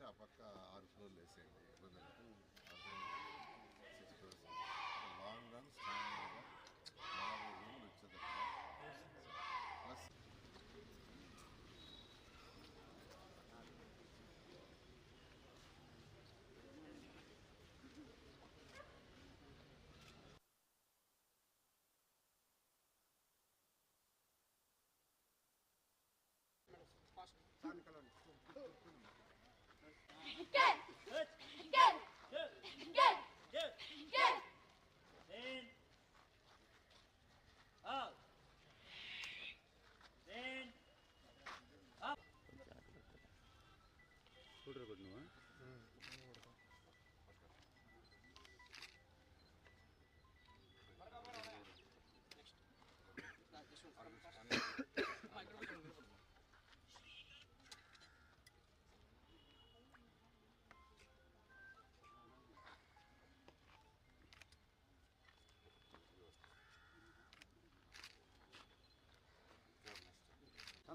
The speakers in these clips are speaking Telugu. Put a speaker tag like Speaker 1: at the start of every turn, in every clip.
Speaker 1: ఆ పక్క ఆరు ఫ్లోర్లు వేసేయండి.
Speaker 2: ఇబ్బంది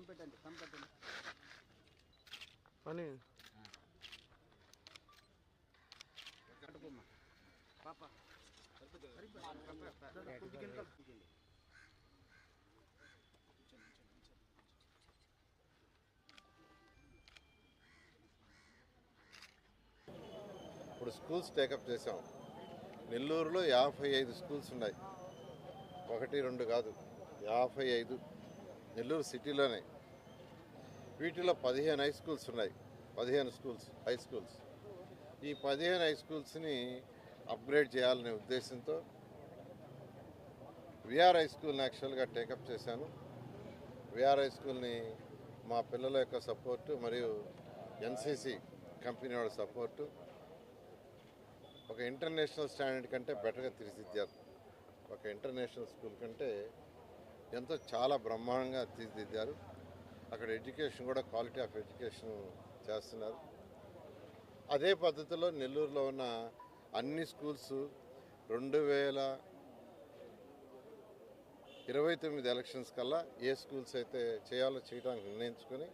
Speaker 2: కంపెట్టండి కంపెట్టండి
Speaker 3: పని.
Speaker 2: పాప
Speaker 4: ఇప్పుడు స్కూల్స్ టేకప్ చేసాం నెల్లూరులో యాభై ఐదు స్కూల్స్ ఉన్నాయి. ఒకటి రెండు కాదు. యాభై ఐదు నెల్లూరు సిటీలోనే. వీటిలో పదిహేను హై స్కూల్స్ ఉన్నాయి. పదిహేను స్కూల్స్ హై స్కూల్స్ ఈ పదిహేను హై స్కూల్స్ని అప్గ్రేడ్ చేయాలనే ఉద్దేశంతో విఆర్ హై స్కూల్ని యాక్చువల్గా టేకప్ చేశాను. విఆర్ హై స్కూల్ని మా పిల్లల యొక్క సపోర్టు మరియు ఎన్సీసీ కంపెనీ వాళ్ళ సపోర్టు ఒక ఇంటర్నేషనల్ స్టాండర్డ్ కంటే బెటర్గా తీర్చిదిద్దారు. ఒక ఇంటర్నేషనల్ స్కూల్ కంటే ఎంతో చాలా బ్రహ్మాండంగా తీర్చిదిద్దారు. అక్కడ ఎడ్యుకేషన్ కూడా క్వాలిటీ ఆఫ్ ఎడ్యుకేషన్ చేస్తున్నారు. అదే పద్ధతిలో నెల్లూరులో ఉన్న అన్ని స్కూల్స్ రెండు వేల ఇరవై తొమ్మిది ఎలక్షన్స్ కల్లా ఏ స్కూల్స్ అయితే చేయాలో చేయడానికి నిర్ణయించుకొని